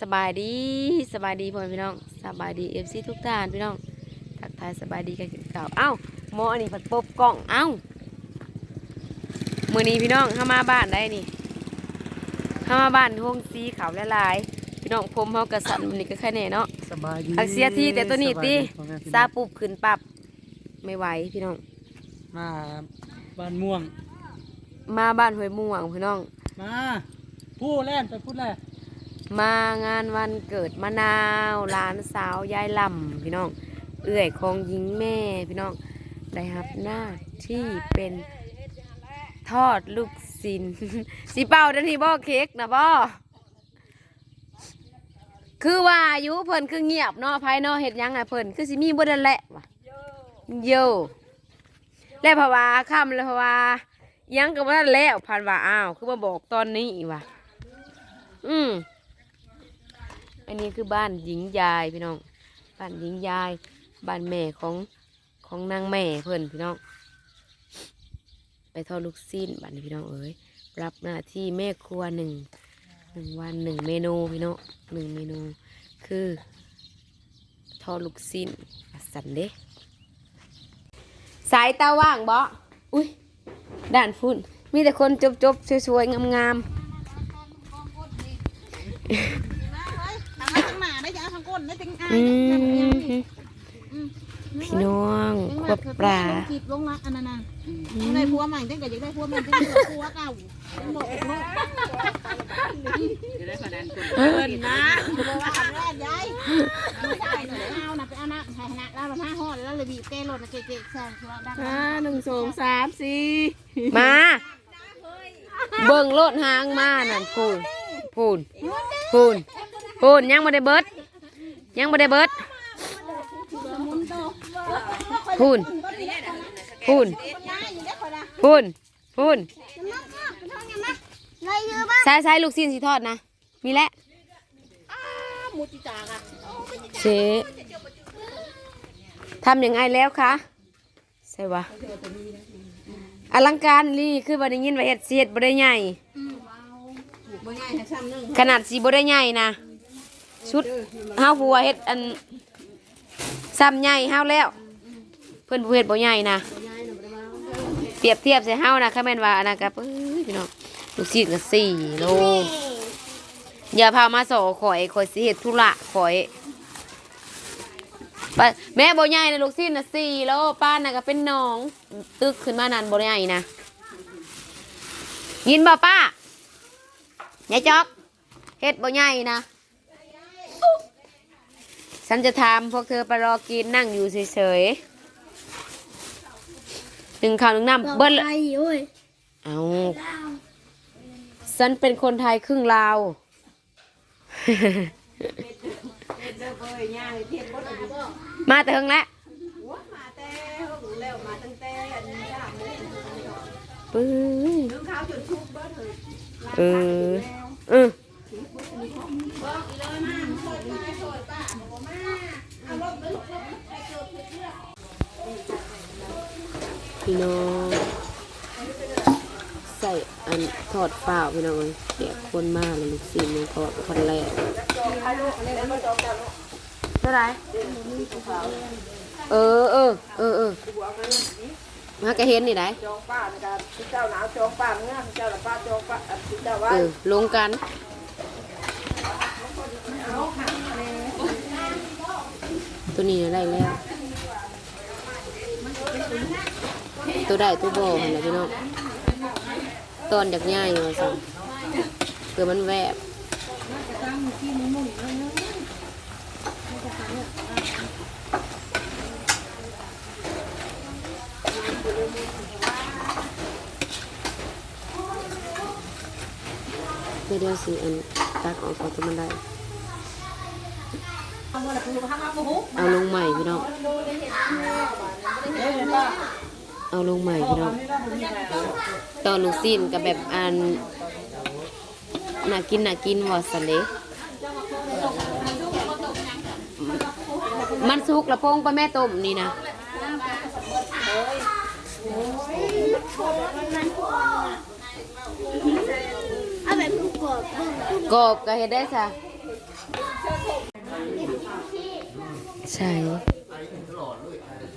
สบายดีสบายดีพ่อแม่พี่น้องสบายดีเอฟซีทุกท่านพี่น้องทักทายสบายดีกันกินข้าวเอ้าหมออันนี้ผัดปบกล่องเอ้ามื่อนี้พี่น้องเข้ามาบ้านได้นี่เข้ามาบ้านทุ่งซีขาวละลายๆพี่น้องผมเฮากระสันมันนี่ก็แค่แน่เนาะสบายดีอักเสียทีแต่ตัวนี้ติสบายดีพ่อแม่พี่ซาน้องปุบขึ้นปรับไม่ไหวพี่น้อง มาบ้านม่วง มาบ้านห้วยม่วงพี่น้อง มาพูดแล่นไปพูดแล่น มางานวันเกิดมะนาวหลานสาวยายลำพี่น้อง เอื้อยของหญิงแม่พี่น้องได้รับหน้าที่เป็นทอดลูกสินสีเป่าดันทีบ่เค้กนะบ่คือว่าอายุเพิ่นคือเงียบเนาะภายนอกเฮ็ดยังไงเพิ่นคือสิมีบ่ได้แหละวะโยแล้วเพราว่าค่ำแล้วเพราว่าหยังก็บ่ทันแล้วพันว่าอ้าว คือมาบอกตอนนี้ว่ะอืม อันนี้คือบ้านหญิงยายพี่น้อง บ้านหญิงยาย บ้านแม่ของของนางแม่เพิ่นพี่น้อง ไปทอดลูกสิ้นบ้านนี้พี่น้องเอ๋ยรับหน้าที่แม่ครัวหนึ่งหนึ่งวันหนึ่งเมนูพี่น้องหนึ่งเมนู คือทอดลูกสิ้นสันเด้สายตาว่างบ่อุ้ยด่านฝุ่นมีแต่คนจบๆสวยๆงามๆ ทางนั้นทางหน้า ได้จ้ะจังอายอืได้จังยังมพี่น้องขวบปลาคิดลงละอันนั้นน่ะยังได้ผัวใหม่จังก็อยากได้ผัวใหม่จังก็ได้ผัวเก่าจังบอกเนาะเอิ้นนะบอกว่าแรกยายไม่ใช่หนูเอานะไปเอาน้ำให้นะแล้วเราผ้าห่อแล้วเลยบีบแก้รถนะเก๊กๆใส่ชัวร์ดังห้าหนึ่งสองสามสี่มา เบิ่งโลดหางมานั่นพูนพูนพูนพูนยังไม่ได้เบิด ยังไม่ได้เบิดพูนพูนพูนพูนใช้ใช้ลูกชิ้นสีทอดนะ มีแล้วมูจิจากอะเชทำยังไงแล้วคะใช่วะอลังการนี่คือบ่ได้ยินว่าเฮ็ดสิเฮ็ดบ่ได้ใหญ่บ่ง่ายนะซ้ำนึงขนาดสีบ่ได้ใหญ่นะ ชุดเฮาหัวเฮ็ดอันซ้ำใหญ่เฮาแล้ว เพิ่นบ่เฮ็ดบ่ใหญ่นะเปรียบเทียบใส่เฮานะค่ะแม่นว่าอันนั้นก็เอ้ยพี่น้องลูกศิษย์ก็4โลอย่าพามาสอข่อยข่อยสิเฮ็ดธุระข่อยแม่บ่ใหญ่นะลูกศิษย์น่ะ4โลป้านน่ะก็เป็นน้อง ตึกขึ้นมานั่นบ่ใหญ่นะยินบ่ป้ายายจอกเฮ็ดบ่ใหญ่นะ ฉันจะทำพวกเธอไปรอกินนั่งอยู่เฉยๆหนึ่งข้าวหนึ่งน้ำเบิ้ลเอาฉันเป็นคนไทยครึ่งลาวมาแต่เฮงแล้วปื้อเออเออ พี่น้องใส่อันทอดเปล่าพี่น้องเดี๋ยวคนมากเลยลูกศิษย์มันทอดคนแรกเท่าไรเออเออเออเออมาก็เห็นนี่ได้จองป้านะครับเจ้าหนาวจองป้าเงี้ยเจ้าละป้าจองป้าเจ้าว่าเออลงกันตัวนี้ได้แล้ว ตัวได้ตัวโบเห็นไหมพี่น้องตอนจากง่ายมาสิเกิดมันแวบเดี๋ยวเดี๋ยวสิอันตักออกก่อนตัวมันได้เอาลงใหม่พี่น้อง เอาลงใหม่พี่น้องตอนลูกสิ้นกับแบบอันน่ากินน่ากินวอสเลมันสุกละโป้งไปแม่ต้มนี่นะเอาแบบลูกกบกบก็เฮ็ดได้ซะใช่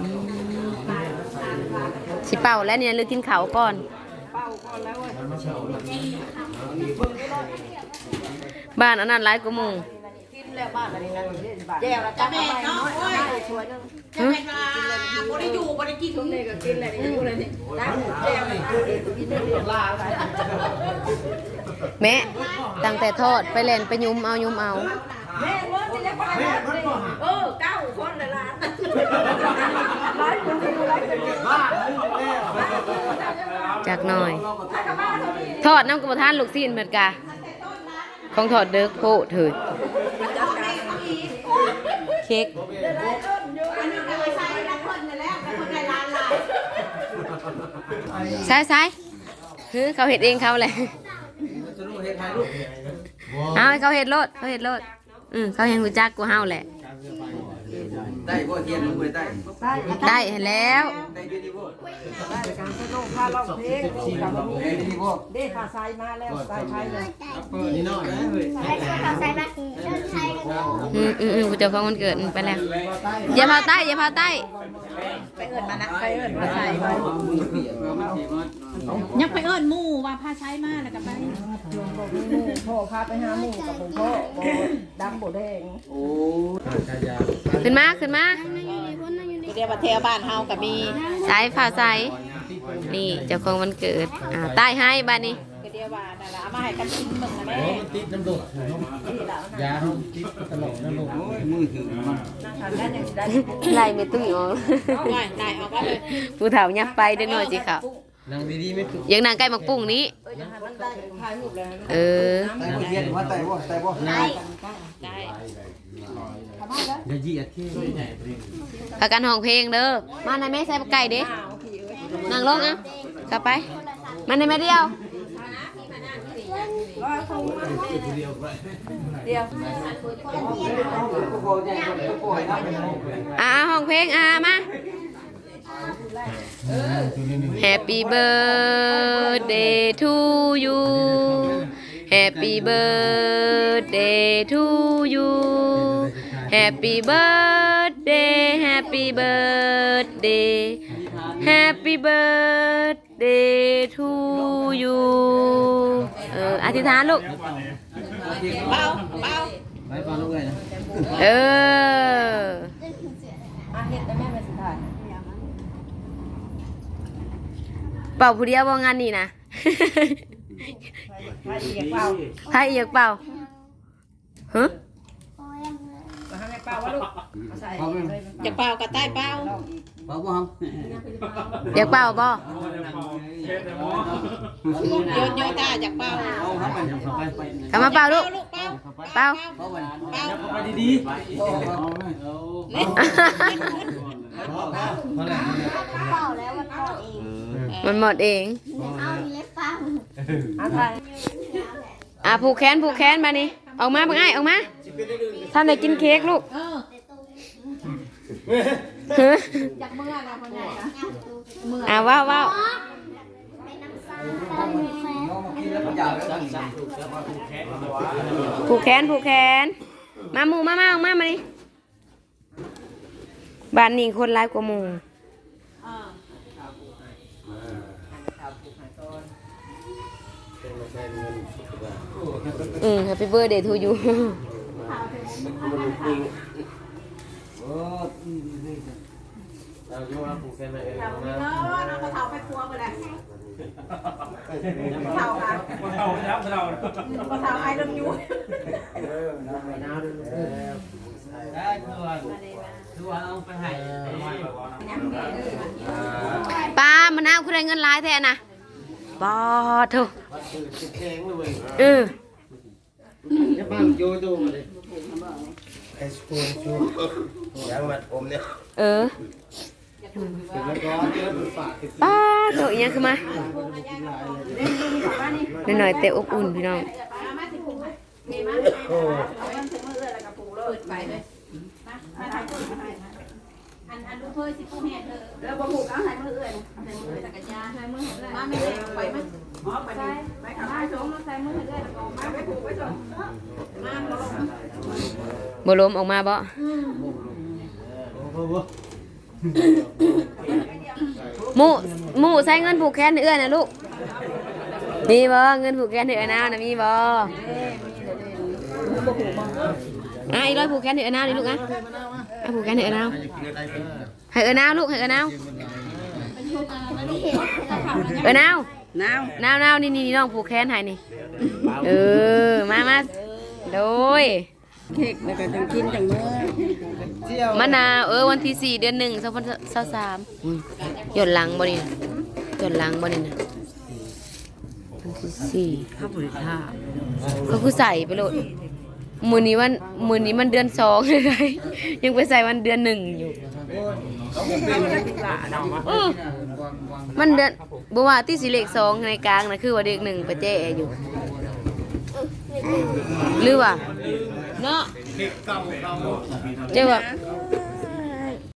อืม สิเป่าแล้วเนี่ยหรือกินข้าวก่อนบ้านอันนั้นร้ายกว่าหมู่กินแล้วบ้านอะไรนั่นแย่แล้วจ้าแม่เนาะโอ้ยช่วยนึงจะเป็นว่าบ่ได้อยู่บ่ได้กินช่วงนี้ก็กินอะไรนี่อยู่เลยนี่ตั้งแย่เลยกินเรื่องลาอะไรแม่ตั้งแต่ทอดไปเล่นไปยุมเอายุมเอา แม่เว้ยจะได้ไปแล้วเออเก้าคนเลยล่ะร้อยคนอยู่ร้อยคนอยู่บ้านจากหน่อยทอดน้ำกระทานลูกซีนเหมือนกะของทอดเด็กโพดเถิดเค้กอันนี้ก็ใส่ละคนนั่นแหละละคนได้ล้านหลายซ้ายซ้ายคือเขาเห็ดเองเขาแหละเอาให้เขาเห็ดโลดเขาเห็ดโลด อืมเขาเห็นหูจักกูเฮาแหละ ได้บ่เทียนมือได้ได้เห็นแล้ว ได้ดีดีบ่ได้การสนุกพาร้องเพลงกับมีได้ดีบ่เด้พาสายมาแล้วสายไทยเลย นี่น้อยนะเฮ้ย อืมอืมอืมกูเจะของวันเกิดมันไปแล้วอย่าพาใต้อย่าพาใต้ไปเอิญมานะไปเอิญมาใส่ไปมือเปียกมือเปียกมันยังไปเอิ้นหมู่ว่าพาใช้มาแล้วก็ไปพ่อพาไปหาหมูกับผมพ่อดำโบแดงโอ้ขึ้นมาขึ้นมาเรียกว่าแถวบ้านเฮาก็มีสายฝ่าสายนี่เจ้าของวันเกิดอ่าใต้ให้บ้านนี้ก็เรียก ว่านั่นล่ะเอามาให้กันกินเบิ่งนะแม่ติดน้ำดกยาเขาติดตลอดน้ำดกโอ้ยมือถึงมันทำได้ยังได้ไล่ไม่ตุ้ยออกง่ายได้ออกมาเลยผู้เฒ่ายับไปเด็กน้อยสิครับนางดีๆไม่ถูกยังนางใกล้มักปุ้งนี้มันได้ถ่ายรูปเลยเออได้บ่เทียนว่าได้บ่ได้บ่ได้อย่าเหยียดที่พากันห้องเพลงเด้อ มาในแม่ใส่ปลาไก่เด้นางลงอะกลับไป มาในแม่เดียวโอ้ยใหญ่คนโอ้ยนะเป็นอ่าห้องเพลงอ่ามา Happy birthday to you Happy birthday to you Happy birthday Happy birthday Happy birthday to you อออธิษฐานลูกเบาเบาไปฟังลูกเลยนะเอออาเฮ็ดได้แม่เป็นสุดท้ายเป่าผู้เดียวบ่งานนี่นะใครเรียกเปล่าใครอีกเป่าฮะมาให้เปล่าวะลูกมาใส่พร้อมมั้ยอยากเป่าก็ใต้ เป่าพร้อมบ่ครับอยากเป่าบ่โยนโยตาอยากเป่าเอาครับไปเข้าไปกลับมาเป่าลูก ลูกเป่าเป่าเข้าไปเป่าไปดีเอาเอาเลยนี่ๆเพราะอะไรมันหมดเองอาไทยอะผูกแขนผูกแขนมานี่ออกมาบังไอ้ออกมาท่านได้กินเค้กลูกเออ ฮะอยากเมื่อนะพ่อใหญ่นะอะว้าวว้าวน้องมากินแล้วก็อยากแล้วผูกแขนผูกแขน มาหมู่มามาออกมามานี่บ้านนี้คนร้ายกว่าหมู่เอ ออืม Happy birthday to you โอ้เนาะน้องกระเทาไปครัวไปเลยกระเทาค่ะกระเทาครับกระเทากระเทาไอ้ลำยูได้ตัวตัวเอาไปให้ป้ามะนาวคุณได้เงินหลายแท้นะบอเถอะเออจะบ้างโยโย่มาเลยเออแล้วก็เดี๋ยวฝากป้าเถอะอีหยังขึ้นมาหน่อยๆแต่อบอุ่นพี่น้องอันอันดูเพื่อสิปูแห่เธอแล้วบ่ผูกเอาใส่มือเอื้อยใส่มือจักรยานใช้มือเห็นเลยมาไม่ได้ไปมั้ยอ๋อไปดิไปขับไปชมใส่มือเอื้อยแล้วก็มาไปผูกไว้ชมมาบ่ลงบ่ล้มออกมาบ่บ่บ่ หมูหมูใช้เงินผูกแขนให้เอื้อนะลูก มีบ่เงินผูกแขนให้เอื้อนะนะมีบ่อะอีร้อยผูกแขนให้เอื้อนะดิลูกอะอะผูกแขนให้เอื้อนะให้เอื้อนะลูกให้เอื้อนะเอื้อนะน้าวนาวๆนี่นี่น้องผูกแขนให้นี่ เออ มามาโดยเค้กแล้วก็จังกินจังเมื่อ มะนาวเออวันที่สี่เดือนหนึ่งสองพันสามสามหย่อนหลังบ่นี่นะหย่อนหลังบ่นี่นะวันที่สี่ข้าผุดท่าก็คือใส่ไปโลดมือนี้วันมือนี้มันเดือนสองเลยยังไปใส่วันเดือนหนึ่งอยู่เออมันเดือนบัว่าที่สีเลขสองในกลางนะคือว่าเด็กหนึ่งไปแจ้อยู่หรือว่าเนาะ เจ้าว่า